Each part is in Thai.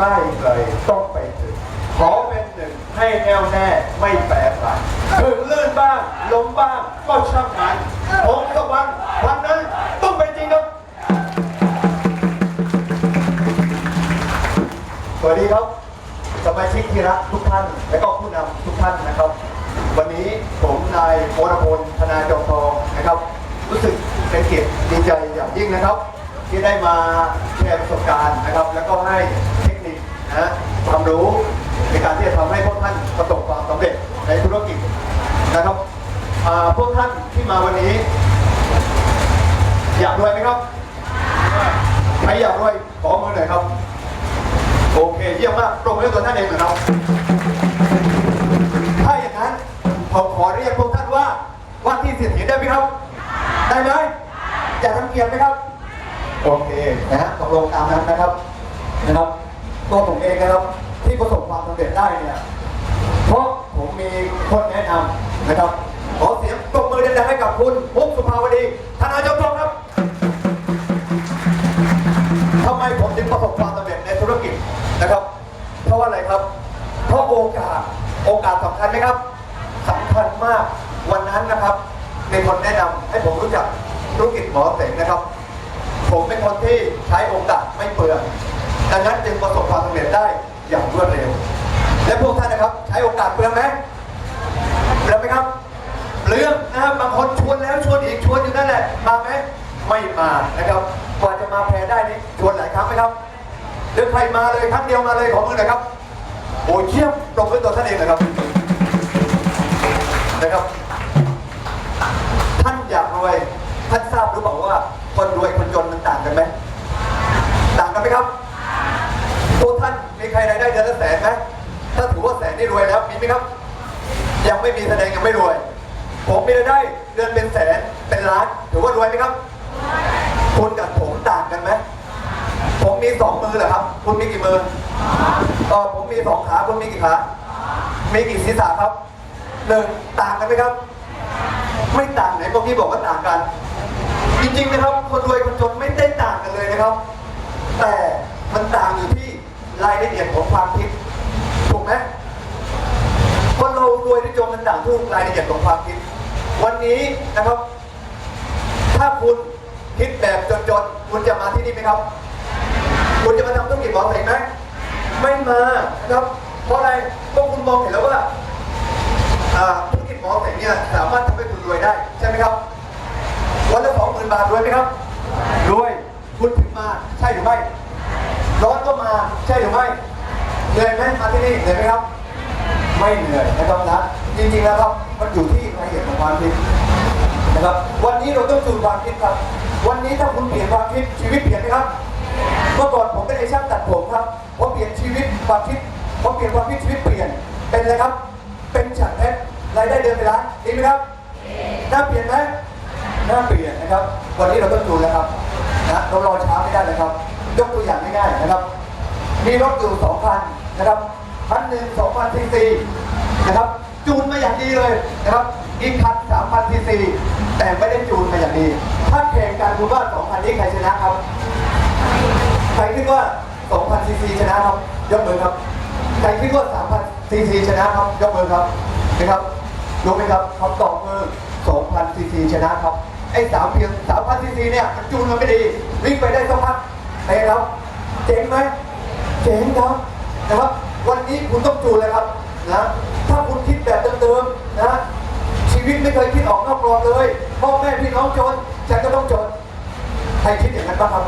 ใกล้เลยต้องไปถึงขอเป็นหนึ่งให้แน่วแน่ไม่แปรปรวนถึงลื่นบ้างล้มบ้างก็ช่างมันผมสักวันวันนั้นต้องเป็นจริงครับสวัสดีครับสมาชิกที่รักทุกท่าน และก็ผู้นำทุกท่านนะครับ วันนี้ผมนายโอรพลธนาจงทองนะครับ รู้สึกเป็นเกียรติดีใจอย่างยิ่งนะครับ ที่ได้มาแชร์ประสบการณ์นะครับ แล้วก็ให้เท นิคนะความรู้ในการที่จะทำให้พวกท่านประสบความสำเร็จในธุรกิจนะครับพวกท่านที่มาวันนี้ อยากรวยไหมครับใครอยากรวยขอมือหน่อยครับ โอเคเยี่ยมมากปรบมือตัวท่านเองนะครับถ้าอย่างนั้นผมขอเรียกพวกท่านว่าว่าที่เศรษฐีได้ไหมครับ ได้ไหมอยากทำเกียรติไหมครับ โอเคนะฮะตกลงตามนั้นนะครับนะครับ ตัวผมเองนะครับที่ประสบความสำเร็จได้เนี่ยเพราะผมมีคนแนะนำนะครับขอเสียงตบมือดังๆให้กับคุณมุกสุภาวดีธนาจงทองครับทำไมผมถึงประสบความสำเร็จในธุรกิจนะครับ เพราะว่าอะไรครับ เพราะโอกาสโอกาสสำคัญไหมครับสำคัญมากวันนั้นนะครับมีคนแนะนำให้ผมรู้จักธุรกิจหมอเสงนะครับ ผมเป็นคนที่ใช้โอกาสไม่เปลือง ดังนั้นจึงประสบความสำเร็จได้อย่างรวดเร็ว และพวกท่านนะครับ ใช้โอกาสเปลืองไหมเปลืองไหมครับเปลืองนะครับบางคนชวนแล้วชวนอีกชวนอยู่นั่นแหละมาไหมไม่มานะครับกว่าจะมาแพ้ได้นี่ชวนหลายครั้งไหมครับหรือใครมาเลยครั้งเดียวมาเลยขอมือหน่อยครับโอ้ยเยี่ยมปรบมือตัวท่านเองนะครับนะครับ ท่านอยากรวยท่านทราบหรือเปล่าว่าคนรวยคนจนมันต่างกันไหมต่างกันไหมครับ ตัวท่านมีใครรายได้เดือนละแสนไหมถ้าถือว่าแสนนี่รวยแล้วมีไหมครับ ยังไม่มีแสดงยังไม่รวย ผมมีรายได้เดือนเป็นแสนเป็นล้านถือว่ารวยไหมครับ คุณกับผมต่างกันไหมผมมีสองมือเหรอครับ คุณมีกี่มือเออผมมีสองขาคุณมีกี่ขา มีกี่ศีรษะครับหนึ่งต่างกันไหมครับ ไม่ต่างไหนพวกพี่บอกว่าต่างกัน จริงๆนะครับ คนรวยคนจนไม่ได้ต่างกันเลยนะครับ แต่มันต่างอยู่ที่ รายละเอียดของความคิดถูกไหมคนเรารวยหรือจมันต่างที่รายละเอียดของความคิด วันนี้นะครับ ถ้าคุณคิดแบบจนๆคุณจะมาที่นี่ไหมครับ คุณจะมาทำธุรกิจบอกเห็นไหมไม่มานะครับ เพราะอะไรเพราะคุณมองเห็นแล้วว่าธุรกิจหมอเสงเนี่ยสามารถทำให้คุณรวยได้ใช่ไหมครับวันละสองหมื่นบาทรวยไหมครับรวยคุณถึงมาใช่หรือไม่ ร้อนก็มาใช่หรือไม่เหนื่อยไหมมาที่นี่เหนื่อยไหมครับ ไม่เหนื่อยนะครับนะจริงๆแล้วครับมันอยู่ที่รายละเอียดของความคิดนะครับ วันนี้เราต้องจูนความคิดครับ วันนี้ถ้าคุณเปลี่ยนความคิดชีวิตเปลี่ยนไหมครับเมื่อก่อนผมเป็นไอ้ช่างตัดผมครับพอเปลี่ยนชีวิตความคิดพอเปลี่ยนความคิดชีวิตเปลี่ยนเป็นอะไรครับ เป็นฉันเพชรรายได้เดือนเป็นล้านดีไหมครับน่าเปลี่ยนไหมน่าเปลี่ยนนะครับ วันนี้เราต้องจูนแล้วครับนะเรารอช้าไม่ได้เลยครับ ยกตัวอย่างง่ายๆนะครับ มีรถอยู่สองคันนะครับคันหนึ่งสองพันซีซีนะครับ จูนมาอย่างดีเลยนะครับ อีกคันสามพันซีซีแต่ไม่ได้จูนมาอย่างดี ถ้าแข่งกันคุณว่าสองคันนี้ใครชนะครับ ใครคิดว่า2,000ซีซีชนะครับ ยกมือครับ ใครคิดว่า3,000ซีซีชนะครับ ยกมือครับนะครับรู้ไหมครับคำตอบคือ2,000ซีซีชนะครับ ไอ้สามเพียง3,000ซีซีเนี่ยมันจูนมันไม่ดี วิ่งไปได้สักพัก เป็นไงครับเจ๋งไหมเจ๋งครับนะครับ วันนี้คุณต้องจูนเลยครับนะถ้าคุณคิดแบบเดิมๆนะชีวิตไม่เคยคิดออกนอกกรอบเลยพ่อแม่พี่น้องจนฉันก็ต้องจนใครคิดอย่างนั้นบ้างครับ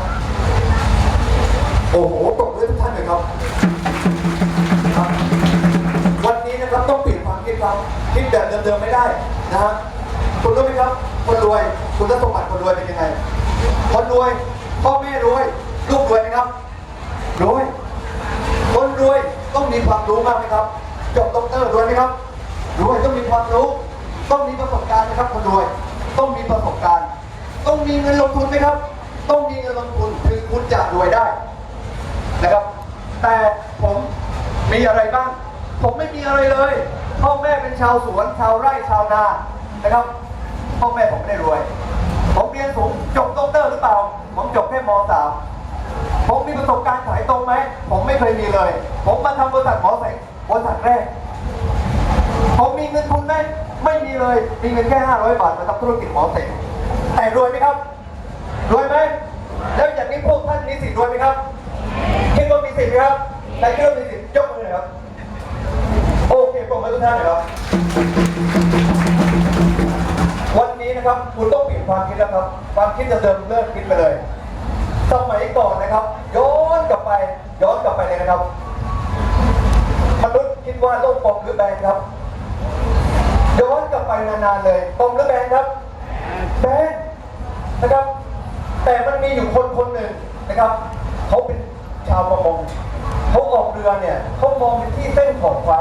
โอ้โหตกเลยทุกท่านเลยครับ วันนี้นะครับต้องเปลี่ยนความคิดครับคิดแบบเดิมๆไม่ได้นะฮะคุณรู้ไหมครับ คนรวย คุณสมบัติคนรวยเป็นยังไงคนรวยพ่อแม่รวย ลูกรวยไหมครับรวยคนรวยต้องมีความรู้มากไหมครับจบด็อกเตอร์รวยไหมครับรวยต้องมีความรู้ ต้องมีประสบการณ์นะครับคนรวย ต้องมีประสบการณ์ ต้องมีเงินลงทุนไหมครับ ต้องมีเงินลงทุนถึงคุณจะรวยได้นะครับ แต่ผมมีอะไรบ้าง ผมไม่มีอะไรเลยพ่อแม่เป็นชาวสวนชาวไร่ชาวนานะครับพ่อแม่ผมไม่ได้รวย ผมเรียนสูงจบด็อกเตอร์หรือเปล่า ผมจบแค่ม .3 ผมมีประสบการณ์ขายตรงไหม ผมไม่เคยมีเลย ผมมาทำบริษัทหมอแสงบริษัทแรก ผมมีเงินทุนไหมไม่มีเลย มีเงินแค่ 500 บาทมาทำธุรกิจหมอเสงแต่รวยไหมครับ รวยไหม แล้วอย่างนี้พวกท่านมีสิทธิ์รวยไหมครับ คิดว่ามีสิทธิ์ไหมครับแต่คิดว่ามีสิทธิ์ยกมือหน่อยครับ โอเคปรบมือทุกท่านหน่อยครับ วันนี้นะครับ คุณต้องเปลี่ยนความคิดแล้วครับ ความคิดเดิมเลิกคิดไปเลย สมัยก่อนนะครับ ย้อนกลับไป ย้อนกลับไปเลยนะครับมนุษย์คิดว่าโลกกลมหรือแบนครับ ย้อนกลับไปนานๆเลยกลมหรือแบนครับแบนนะครับ แต่มันมีอยู่คนคนหนึ่งนะครับเขาเป็นชาวประมงเขาออกเรือเนี่ยเขามองไปที่เส้นขอบฟ้า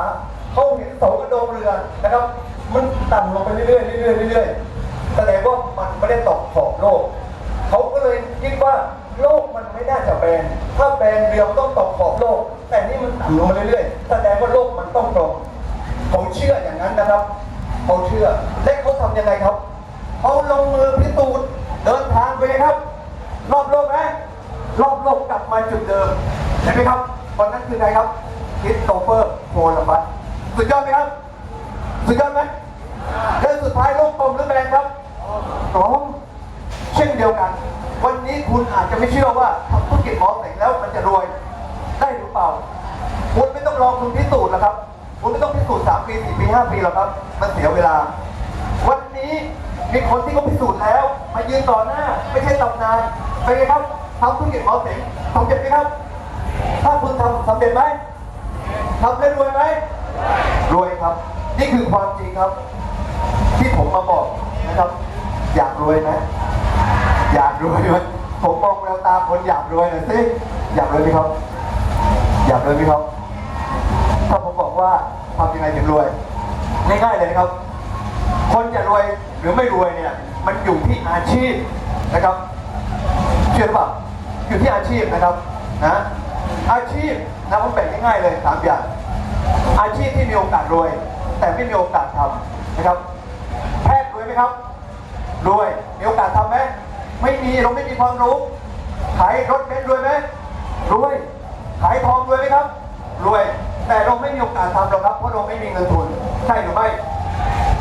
เขาเห็นเสากระโดงเรือนะครับ มันต่ำลงไปเรื่อยๆเรื่อยๆเรื่อยๆแสดงว่ามันไม่ได้ตกขอบโลกเขาก็เลยคิดว่า โลกมันไม่น่าจะแบนถ้าแบนเรือมันต้องตกขอบโลก แต่นี่มันต่ำลงมาเรื่อยๆแสดงว่าโลกมันต้องตรงเขาเชื่ออย่างนั้นนะครับเขาเชื่อและเขาทำยังไงครับเขาลงมือพิสูจน์เดินทางไปครับ รอบโลกไหมรอบโลกกลับมาจุดเดิมเห็นไหมครับวันนั้นคือใครครับคริสโตเฟอร์โคลัมบัสสุดยอดไหมครับ สุดยอดไหมเรื่องสุดท้ายโลกกลมหรือแบนครับกลมเช่นเดียวกัน วันนี้คุณอาจจะไม่เชื่อว่าทำธุรกิจหมอเสงแล้วมันจะรวยได้หรือเปล่า คุณไม่ต้องรอคุณพิสูจน์หรอกครับ คุณไม่ต้องพิสูจน์สามปีสี่ปีห้าปีหรอกครับ มันเสียเวลา วันนี้มีคนที่เขาพิสูจน์แล้ว มายืนต่อหน้า ไม่ใช่ตำนานเป็นไงครับทำธุรกิจหมอเสงสำเร็จไหมครับ ถ้าคุณทำสำเร็จไหมทำได้รวยไหมรวยครับ นี่คือความจริงครับ ที่ผมมาบอกนะครับ อยากรวยไหม อยากรวยไหมผมมองแววตาคนอยากรวยหน่อยสิอยากรวยไหมครับ อยากรวยไหมครับ ถ้าผมบอกว่าทำยังไงถึงรวยง่ายๆเลยนะครับ คนจะรวยหรือไม่รวยเนี่ยมันอยู่ที่อาชีพนะครับเชื่อหรือเปล่าอยู่ที่อาชีพนะครับนะอาชีพนะผมแบ่งง่ายๆเลยสามอย่าง อาชีพที่มีโอกาสรวย แต่ไม่มีโอกาสทำนะครับ แพทย์รวยไหมครับ รวยมีโอกาสทำไหม ไม่มีเราไม่มีความรู้ ขายรถเบนซ์รวยไหมรวย ขายทองรวยไหมครับ รวย แต่เราไม่มีโอกาสทำหรอกครับ เพราะเราไม่มีเงินทุน ใช่หรือไม่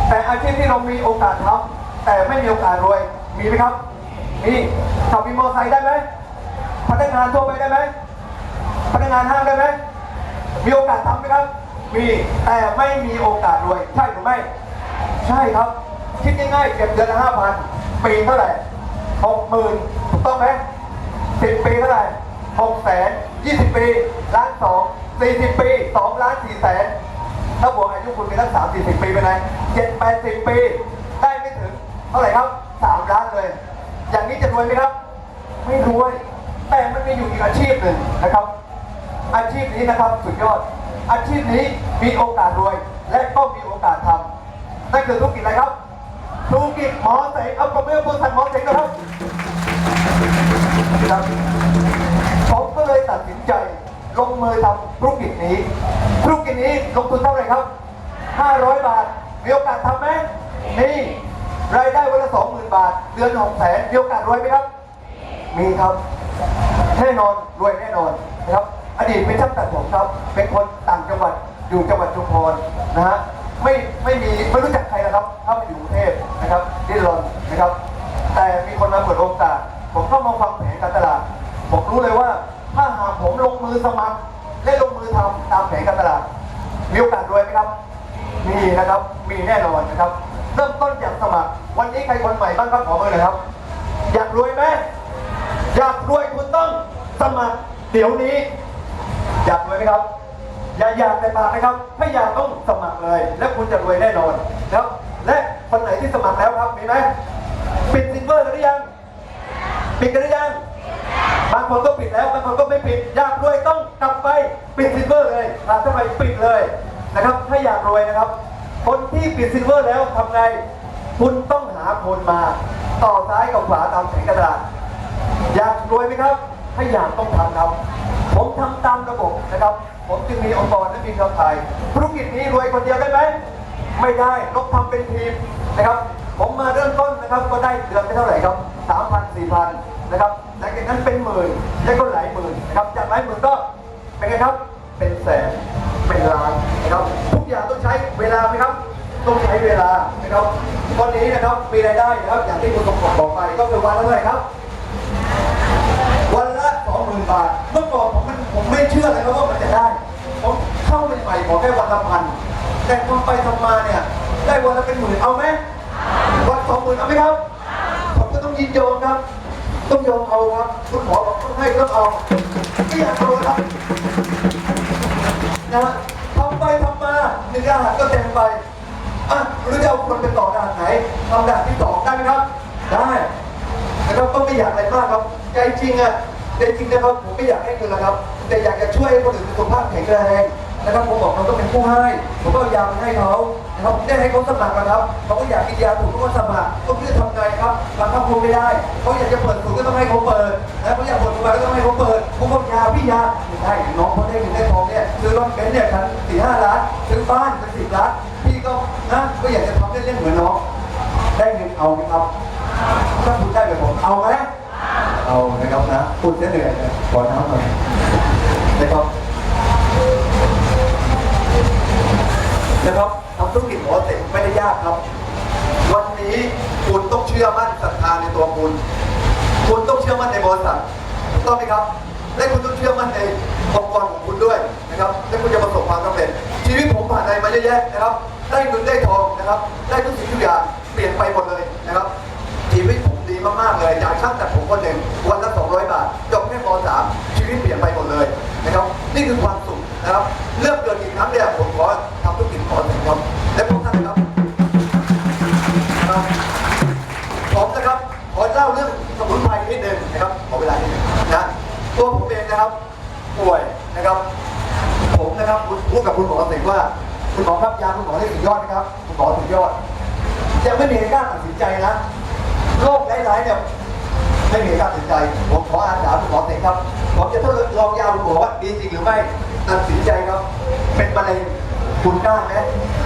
แต่อาชีพที่เรามีโอกาสทำแต่ไม่มีโอกาสรวย มีไหมครับ มีขับวินมอเตอร์ไซค์ได้ไหมพนักงานทั่วไปได้ไหมพนักงานห้างได้ไหมมีโอกาสทำไหมครับ มีแต่ไม่มีโอกาสรวย ใช่หรือไม่ ใช่ครับ คิดง่ายๆเก็บเดือนละห้าพันปีเท่าไหร่ หกหมื่นถูกต้องไหมสิบปีเท่าไหร่หกแสนยี่สิบปีล้านสองสี่สิบปีสองล้านสี่แสนถ้าบวกอายุคุณมีตั้งสามสี่สิบปีไปไหนเจ็ดแปดสิบปี ได้ไม่ถึง เท่าไหร่ครับสามล้านเลย อย่างนี้จะรวยไหมครับ ไม่รวย แต่มันมีอยู่อีกอาชีพหนึ่งนะครับ อาชีพนี้นะครับสุดยอด อาชีพนี้มีโอกาสรวย และก็มีโอกาสทำนั่นคือธุรกิจอะไรครับ กิจหมอเสงเอาประเมินบริษัทหมอเสงนะครับครับผมก็เลยตัดสินใจลงมือทำธุรกิจนี้ธุรกิจนี้ลงทุนเท่าไหร่ครับ 500 บาท มีโอกาสทำไหมนี่รายได้วันละ 20,000 บาท เดือน6แสนมีโอกาสรวยไหมครับ มีครับแน่นอนรวยแน่นอนนะครับ อดีตเป็นช่างตัดผมครับ เป็นคนต่างจังหวัดอยู่จังหวัดชุมพรนะฮะ ไม่ไม่มีไม่รู้จักใครนะครับถ้ามาอยู่กรุงเทพนะครับดิ้นรนนะครับ แต่มีคนมาเปิดโอกาสผมเข้ามาฟังแผนการตลาดผมรู้เลยว่าถ้าหากผมลงมือสมัครและลงมือทำตามแผนการตลาดมีโอกาสรวยไหมครับ มีนะครับ มีแน่นอนนะครับ เริ่มต้นจากสมัคร วันนี้ใครคนใหม่บ้างครับขอมือหน่อยครับ อยากรวยไหมอยากรวยคุณต้องสมัครเดี๋ยวนี้ อยากรวยไหมครับ อย่าอยากแต่ปากนะครับไม่อยากต้องสมัครเลย และคุณจะรวยแน่นอนนะครับ และคนไหนที่สมัครแล้วครับมีไหมปิดซิลเวอร์กันหรือยัง ปิดกันหรือยังบางคนก็ปิดแล้วบางคนก็ไม่ปิดอยากรวยต้องกลับไปปิดซิลเวอร์เลยถามทำไมปิดเลยนะครับ ถ้าอยากรวยนะครับ คนที่ปิดซิลเวอร์แล้วทำไงคุณต้องหาคนมา ต่อซ้ายกับขวาตามแผงกระดาษอยากรวยไหมครับ ถ้าอยากต้องทำครับ ผมทำตามระบบนะครับ ผมจึงมีองค์กรและมีเครือข่ายธุรกิจนี้รวยคนเดียวได้ไหมไม่ได้ต้องทำเป็นทีมนะครับ ผมมาเริ่มต้นนะครับก็ได้เดือนไม่เท่าไหร่ครับสามพันสี่พันนะครับหลังจากนั้นเป็นหมื่นแล้วก็หลายหมื่นนะครับจากหลายหมื่นก็เป็นไงครับเป็นแสนเป็นล้านนะครับทุกอย่างต้องใช้เวลาไหมครับต้องใช้เวลานะครับตอนนี้นะครับมีรายได้นะครับอย่างที่คุณสมบัติบอกไปก็คือวันละเท่าไหร่ครับ หมื่นบาท เมื่อก่อนผมมันผมไม่เชื่อเลยครับว่ามันจะได้ ผมเข้าใหม่ๆขอแค่วันละพัน แต่พอไปทำมาเนี่ย ได้วันละเป็นหมื่นเอาไหมวันสองหมื่นเอาไหมครับ ผมก็ต้องยินยอมครับ ต้องยอมเอาครับคุณหมอบอกต้องให้ต้องเอาไม่อยากเอาครับนะฮะทำไปทำมาหนึ่งอาหารก็เต็มไปอะหรือจะเอาคนไปต่อด่านไหนทำด่านที่สองได้ไหมครับ ได้นะครับก็ไม่อยากอะไรมากครับใจจริงอะ ใจจริงนะครับผมไม่อยากให้เงินนะครับ แต่อยากจะช่วยคนอื่นสุขภาพแข็งแรงนะครับผมบอกเราต้องเป็นผู้ให้ผมก็ายามให้เขานะครับผมได้ให้เขาสมัครนะครับเขาก็อยากกินยาถูกก็สมัครก็ไม่รู้ทำไงครับบางครอบครัวไม่ได้เขาอยากจะเปิดศูนย์ก็ต้องให้เขาเปิดนะเขาอยากเปิดโรงพยาบาลก็ต้องให้เขาเปิดผมบอกยาพี่ยาไม่ได้น้องเขาได้เงินได้ทองเนี่ยซื้อรถเบนซ์เนี่ยคันสี่ห้าล้านซื้อบ้านเป็นสิบล้านพี่ก็นะก็อยากจะทำเล่นๆเหมือนน้องได้เงินเอาไหมครับถ้าคุณได้แบบผมเอาไหม เอานะครับนะพูดเสียเหนื่อยเลยขอน้ำหน่อยนะครับนะครับทำธุรกิจหมอเสร็จไม่ได้ยากครับ วันนี้คุณต้องเชื่อมั่นศรัทธาในตัวคุณ คุณต้องเชื่อมั่นในบริษัทต้องไหมครับและคุณต้องเชื่อมั่นในองค์กรของคุณด้วยนะครับและคุณจะประสบความสำเร็จชีวิตผมผ่านอะไรมาเยอะแยะนะครับ ได้เงินได้ทองนะครับ ได้ทุกสิ่งทุกอย่างเปลี่ยนไปหมดเลยนะครับชีวิต มดีมากๆเลยจากช่างตัดผมคนหนึ่งวันละ 200 บาท จบแค่ม .3 ชีวิตเปลี่ยนไปหมดเลยนะครับ นี่คือความสุขนะครับเริ่มเกิดอีกครั้งเนี่ยผมขอทำธุรกิจขอถึงครับและพวกท่านครับผมนะครับขอเล่าเรื่องสมุนไพรนิดนึงนะครับขอเวลานิดนึงนะตัวผมเองนะครับ ป่วยนะครับ ผมนะครับพูดกับคุณหมอสิงว่าคุณหมอครับยาคุณหมอได้สุดยอดนะครับคุณหมอสุดยอดยังไม่มีใครกล้าตัดสินใจนะ โรคร้ายๆเนี่ยไม่มีใครตัดสินใจ ผมขออาสาคุณหมอสิงครับ ผมจะทดลองยาคุณหมอว่าดีจริงหรือไม่ตัดสินใจครับ เป็นมะเร็งคุณกล้าไหม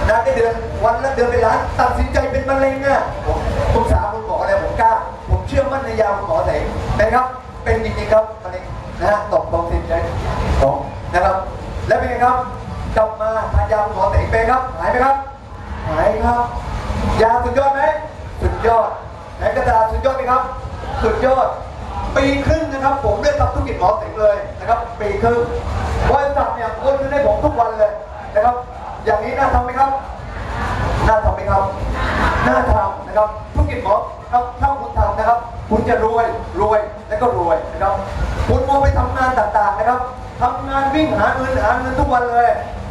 นะได้เดือนวันละเดือนเป็นล้านตัดสินใจเป็นมะเร็งอะผมปรึกษาคุณหมออะไรผมกล้า ผมเชื่อมั่นในยาคุณหมอสิงนะครับ เป็นจริงๆครับมะเร็งนะฮะตกตรงสินใจของนะครับ แล้วเป็นไงครับกลับมาทานยาคุณหมอเสงเป็นครับหายไหมครับหายครับ ยาสุดยอดไหมสุดยอด ไหนกระดาษสุดยอดไหมครับ สุดยอด ปีครึ่งนะครับ ผมได้ทำธุรกิจหมอเสงเลยนะครับ ปีครึ่งบริษัทเนี่ยโอนเงินให้ผมทุกวันเลยนะครับ อย่างนี้น่าทำไหมครับ น่าทำไหมครับ น่าทำนะครับ ธุรกิจหมอครับถ้าคุณทำนะครับ คุณจะรวยรวยและก็รวยนะครับ คุณมองไปทำงานต่างๆนะครับทำงานวิ่งหาเงินหาเงินทุกวันเลย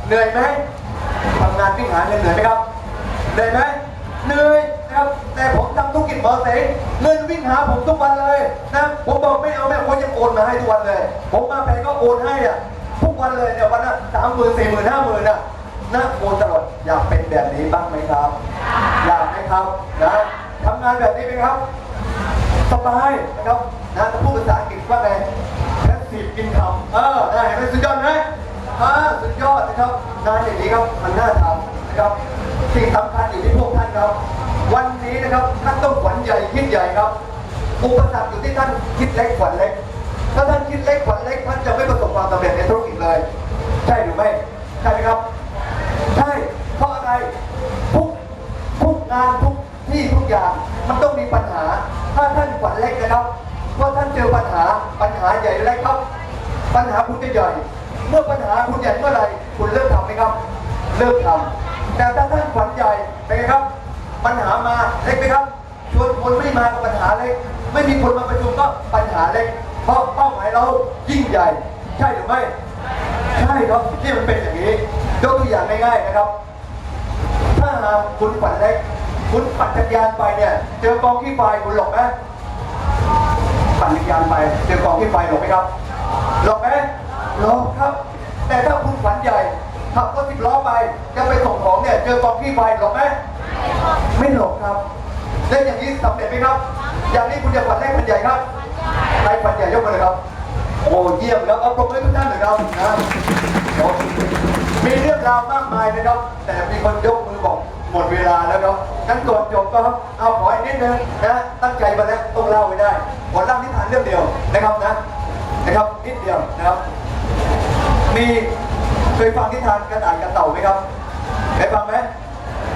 เหนื่อยไหมทำงานวิ่งหาเงินเหนื่อยไหมครับ เหนื่อยไหมเหนื่อย นะครับ แต่ผมทำธุรกิจหมอเสงเงินวิ่งหาผมทุกวันเลยนะผมบอกไม่เอาแม่คนยังโอนมาให้ทุกวันเลย ผมมาแพงก็โอนให้อะทุกวันเลยเนี่ยวันละสามหมื่นสี่หมื่นห้าหมื่นอะนะโอนตลอดอยากเป็นแบบนี้บ้างไหมครับ อยากไหมครับนะทำงานแบบนี้ไหมครับสบายนะครับนะถ้าพูดภาษาอังกฤษว่าไงแพสซีฟอินคัมเออได้เห็นไหมสุดยอดไหมอ่าสุดยอดนะครับงานอย่างนี้ครับมันน่าทำนะครับสิ่งสำคัญอยู่ที่พวกท่านครับ วันนี้นะครับท่านต้องฝันใหญ่คิดใหญ่ครับ อุปสรรคอยู่ที่ท่านคิดเล็กฝันเล็ก ถ้าท่านคิดเล็กฝันเล็กท่านจะไม่ประสบความสำเร็จในธุรกิจเลย ใช่หรือไม่ ใช่ไหมครับ ใช่ เพราะอะไร ทุกทุกงานทุกที่ทุกอย่างมันต้องมีปัญหา ถ้าท่านฝันเล็กนะครับว่าท่านเจอปัญหาปัญหาใหญ่เล็กครับ ปัญหาคุณจะใหญ่ เมื่อปัญหาคุณใหญ่เมื่อไหร่คุณเลิกทำไหมครับ เลิกทำแต่ถ้าท่านฝันใหญ่เป็นไงครับ ปัญหามาเล็กไหมครับ ชวนคนไม่มากับปัญหาเล็ก ไม่มีคนมาประชุมก็ปัญหาเล็ก เพราะเป้าหมายเรายิ่งใหญ่ ใช่หรือไม่ ใช่ครับที่มันเป็นอย่างนี้ ยกตัวอย่างง่ายๆนะครับ ถ้าหากคุณฝันเล็ก คุณปั่นจักรยานไปเนี่ย เจอกองขี้ไฟคุณหลบไหมปั่นจักรยานไปเจอกองขี้ไฟหลบไหมครับหลบไหมหลบครับ แต่ถ้าคุณฝันใหญ่ ขับรถสิบล้อไป จะไปส่งของเนี่ยเจอกองขี้ไฟหลบไหมไม่หลบครับแล้วอย่างนี้สำเร็จไหมครับ อย่างนี้คุณจะฝันเล็กฝันใหญ่ครับใครฝันใหญ่ยกมือเลยครับ โอ้เยี่ยมครับเอาปรบมือให้ทุกท่านหน่อยครับนะมีเรื่องราวมากมายนะครับ แต่มีคนยกมือบอกหมดเวลาแล้วครับงั้นก่อนจบก็เอาขออีกนิดนึงนะ ตั้งใจมาแล้วต้องเล่าไม่ได้ขอเล่านิทานเรื่องเดียวนะครับนะ นะครับนิดเดียวนะครับ มี เคยฟังนิทานกระต่ายกับเต่าไหมครับเคยฟังไหม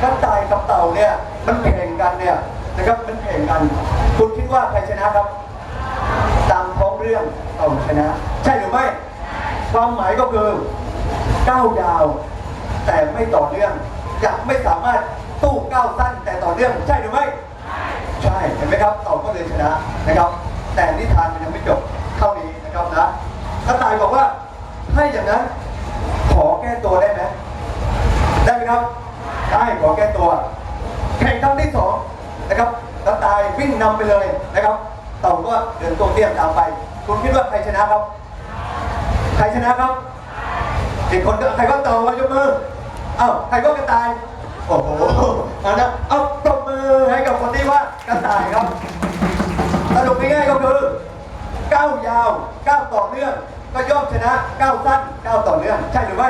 กระต่ายกับเต่าเนี่ยมันแข่งกันเนี่ยนะครับมันแข่งกัน คุณคิดว่าใครชนะครับ ตามท้องเรื่องเต่าชนะ ใช่หรือไม่ ความหมายก็คือก้าวยาว แต่ไม่ต่อเนื่องจะไม่สามารถตู้ก้าวสั้นแต่ต่อเนื่องใช่หรือไม่ใช่เห็นไหมครับเต่าก็เลยชนะนะครับ แต่นิทานมันยังไม่จบเท่านี้นะครับนะกระต่ายบอกว่าถ้อย่างนั้น ก้ตัวได้ไหมได้ไหมครับ ได้ขอแก้ตัว แข่งครั้งที่สองนะครับกระต่ายวิ่งนำไปเลยนะครับเต่าก็เดินตัวเตี้ยตามไป คุณคิดว่าใครชนะครับ ใครชนะครับอีกคนก็ใครก็เต่ามายกมือเอ้าใครก็กระต่าย โอ้โหเอานะเอาตบมือให้กับคนที่ว่ากระต่ายครับสรุปง่ายๆก็คือก้าวยาวก้าวต่อเนื่องก็ย่อมชนะก้าวสั้นก้าวต่อเนื่องใช่หรือไม่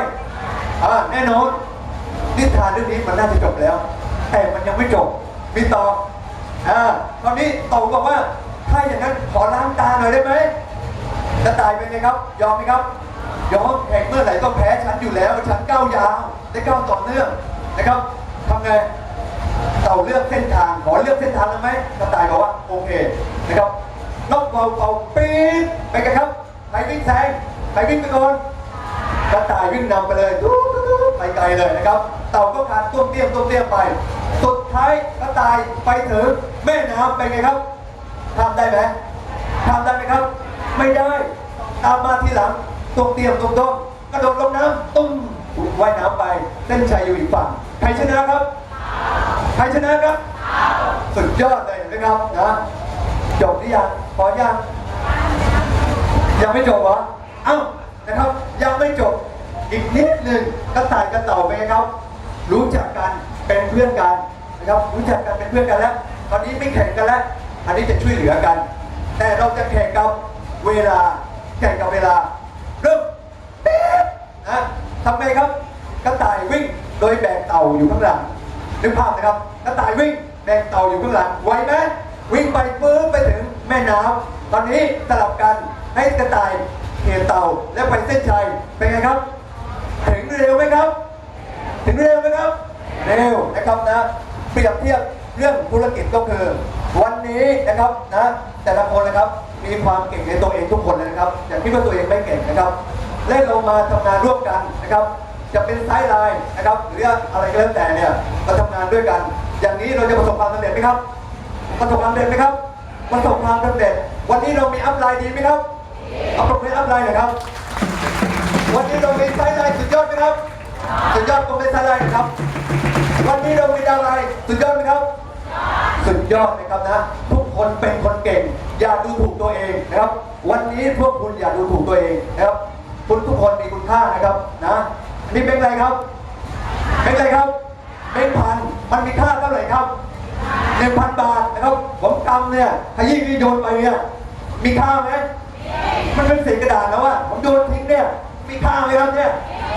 อ่าแน่นอนนิทานเรื่องนี้มันน่าจะจบแล้ว แต่มันยังไม่จบมีต่ออ่าตอนนี้เต่าบอกว่าถ้าอย่างนั้นขอล้างตาหน่อยได้ไหมกระต่ายเป็นไงครับ ยอมไหมครับ ยอมแข่งเมื่อไหร่ก็แพ้ฉันอยู่แล้ว ฉันก้าวยาวได้ก้าวต่อเนื่องนะครับทำไงเต่าเลือกเส้นทางขอเลือกเส้นทางได้ไหมกระต่ายบอกว่าโอเคนะครับนกเป่าเป่าปี๊ดไปกันครับใครวิ่งแซงใครวิ่งไปก่อน กระต่ายวิ่งนำไปเลยไปไกลเลยนะครับ เต่าก็ขาดต้มเตี้ยมต้มเตี้ยมไป สุดท้ายกระต่ายไปถึงแม่น้ำไปไงครับทำได้ไหมทำได้ไหมครับ ไม่ได้ตามมาทีหลังต้มเตี้ยมต้มต้มกระโดดลงน้ำตุ้มว่ายน้ำไปเส้นชัยอยู่อีกฝั่งใครชนะครับใครชนะครับสุดยอดเลยนะครับนะจบหรือยังพอยังยังไม่จบเหรอเอ้านะครับ ยังไม่จบอีกนิดหนึ่งกระต่ายกระเต่าไปนไงครับ รู้จักกันเป็นเพื่อนกันนะครับรู้จักกันเป็นเพื่อนกันแล้วตอนนี้ไม่แข่งกันแล้วอันนี้จะช่วยเหลือกัน แต่เราจะแข่งกับเวลาแข่งกับเวลาเริ่มปี๊ดนะทำไงครับกระต่ายวิ่งโดยแบกเต่าอยู่ข้างหลังนึกภาพนะครับกระต่ายวิ่งแบกเต่าอยู่ข้างหลังไวไหมวิ่งไปปื้มไปถึงแม่น้ำตอนนี้สลับกันให้กระต่าย เขี่ยเต่าแล้วไปเส้นชัยเป็นไงครับ ถึงเร็วไหมครับ ถึงเร็วไหมครับ เร็วนะครับนะเปรียบเทียบเรื่องธุรกิจก็คือ วันนี้นะครับนะแต่ละคนนะครับมีความเก่งในตัวเองทุกคนเลยนะครับอย่าคิดว่าตัวเองไม่เก่งนะครับและเรามาทำงานร่วมกันนะครับ จะเป็นไซด์ไลน์นะครับ หรืออะไรก็แล้วแต่เนี่ยมาทำงานด้วยกัน อย่างนี้เราจะประสบความสำเร็จไหมครับประสบความสำเร็จไหมครับประสบความสำเร็จ วันนี้เรามีอัพไลน์ดีไหมครับ เอาปรบมืออัพไลน์หน่อยครับ วันนี้เรามีไซไลน์สุดยอดไหมครับ สุดยอดตรงเป็นไซไลน์นะครับ วันนี้เรามีดาวไลน์สุดยอดไหมครับ สุดยอดนะครับนะ ทุกคนเป็นคนเก่ง อย่าดูถูกตัวเองนะครับ วันนี้พวกคุณอย่าดูถูกตัวเองนะครับ คุณทุกคนมีคุณค่านะครับนะนี่เป็นอะไรครับ เป็นอะไรครับ เป็นพัน มันมีค่าเท่าไหร่ครับหนึ่งพันบาทนะครับ ผมกำเนี่ยขยี้ที่โยนไปเนี่ย มีค่าไหม มันเป็นเศษกระดาษแล้วอะผมโยนทิ้งเนี่ย มีค่าไหมครับเนี่ย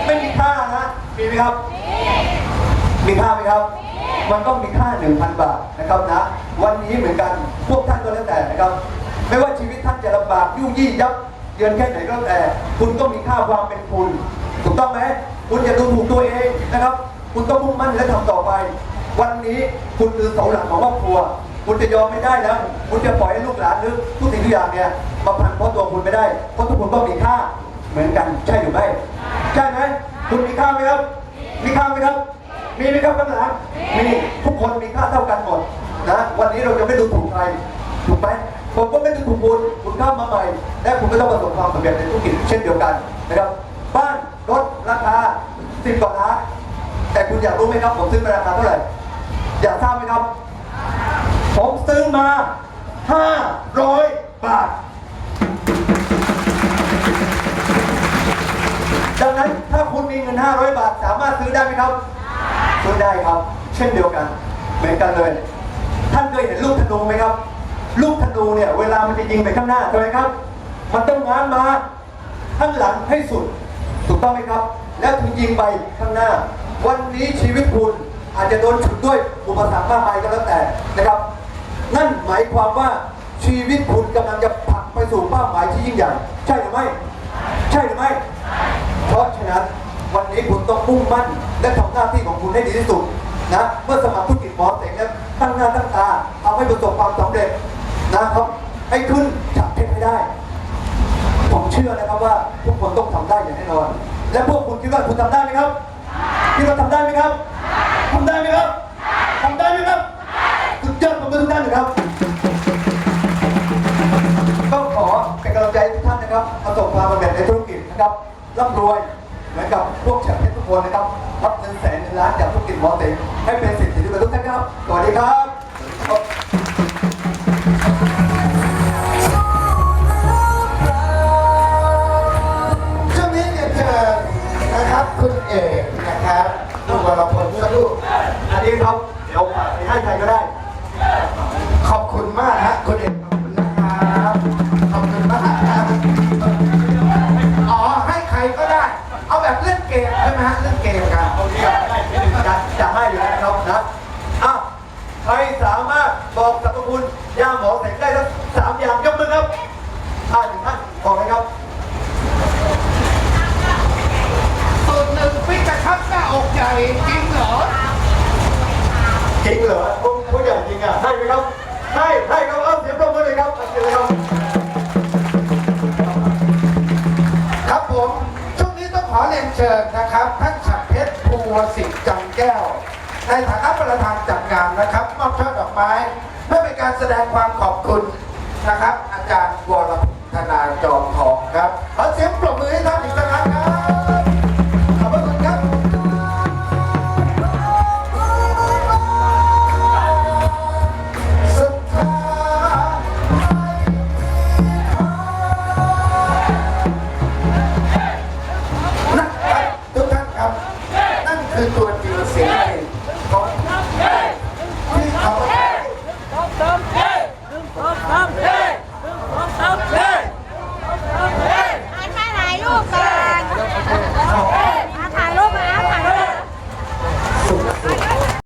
ไม่มีค่านะมีไหมครับ มีค่าไหมครับ มันต้องมีค่า1,000บาทนะครับนะ วันนี้เหมือนกัน พวกท่านก็แล้วแต่นะครับ ไม่ว่าชีวิตท่านจะลำบากยุ่งยี่ยับเยินแค่ไหนก็แล้วแต่ คุณก็มีค่าความเป็นคุณ ถูกต้องไหมคุณอย่าดูถูกตัวเองนะครับ คุณต้องมุ่งมั่นและทำต่อไป วันนี้คุณคือเสาหลักของครอบครัว คุณจะยอมไม่ได้แล้ว คุณจะปล่อยให้ลูกหลานหรือทุกสิ่งทุกอย่างเนี่ยมาพันเพราะตัวคุณไม่ได้เพราะทุกคนก็มีค่าเหมือนกันใช่หรือไม่ใช่ไหมคุณมีค่าไหมครับ มีค่าไหมครับ มีไหมครับข้างหลังมีทุกคนมีค่าเท่ากันหมดนะวันนี้เราจะไม่ดูถูกใครถูกไหมผมก็ไม่ดูถูกคุณคุณข้ามาใหม่และคุณก็ต้องประสบความสำเร็จในธุรกิจเช่นเดียวกันนะครับ บ้านรถราคาสิบกว่าล้านแต่คุณอยากรู้ไหมครับผมซื้อมาราคาเท่าไหร่อยากทราบไหมครับ ผมซื้อมาห้าร้อยบาท ดังนั้นถ้าคุณมีเงิน 500 บาท สามารถซื้อได้ไหมครับ ซื้อได้ครับ เช่นเดียวกัน เหมือนกันเลย ท่านเคยเห็นลูกธนูไหมครับ ลูกธนูเนี่ย เวลามันจะยิงไปข้างหน้าใช่ไหมครับ มันต้องง้างมาข้างหลังให้สุด ถูกต้องไหมครับ แล้วถึงยิงไปข้างหน้า วันนี้ชีวิตคุณอาจจะโดนฉุดด้วยอุปสรรคมากมายก็แล้วแต่นะครับ นั่นหมายความว่าชีวิตคุณกำลังจะผลักไปสู่เป้าหมายที่ยิ่งใหญ่ ใช่หรือไม่ ใช่หรือไม่ เพราะฉะนั้นวันนี้คุณต้องมุ่งมั่น และทำหน้าที่ของคุณให้ดีที่สุดนะเมื่อสมัครธุรกิจหมอเสงเนี่ยตั้งหน้าตั้งตาทำให้ประสบความสำเร็จนะครับให้ขึ้นจากเพชรให้ได้ ผมเชื่อนะครับว่าทุกคนต้องทำได้อย่างแน่นอน และพวกคุณคิดว่าคุณทำได้ไหมครับคิดว่าทำได้ไหมครับทำได้ไหมครับ นนะครับ ต้องขอเป็นกำลังใจให้ทุกท่านนะครับประสบความสำเร็จในธุรกิจนะครับร่ำรวยเหมือนกับพวกแชมป์เพชรทุกคนนะครับรับเงินแสนเงินล้านจากธุรกิจหมอเต็งให้เป็นสิทธิที่กับทุกท่านครับสวัสดีครับช่วงนี้เรียนเชิญนะครับคุณเอกนะครับลูกวรพลสักลูกอันนี้ครับ เดี๋ยวฝากไปให้ใครก็ได้ขอบคุณ มากฮะคนอื่น เป็นการแสดงความขอบคุณนะครับ อาจารย์วรธนาจอมทองครับขอเสียงปรบมือให้ท่านอีกครั้ง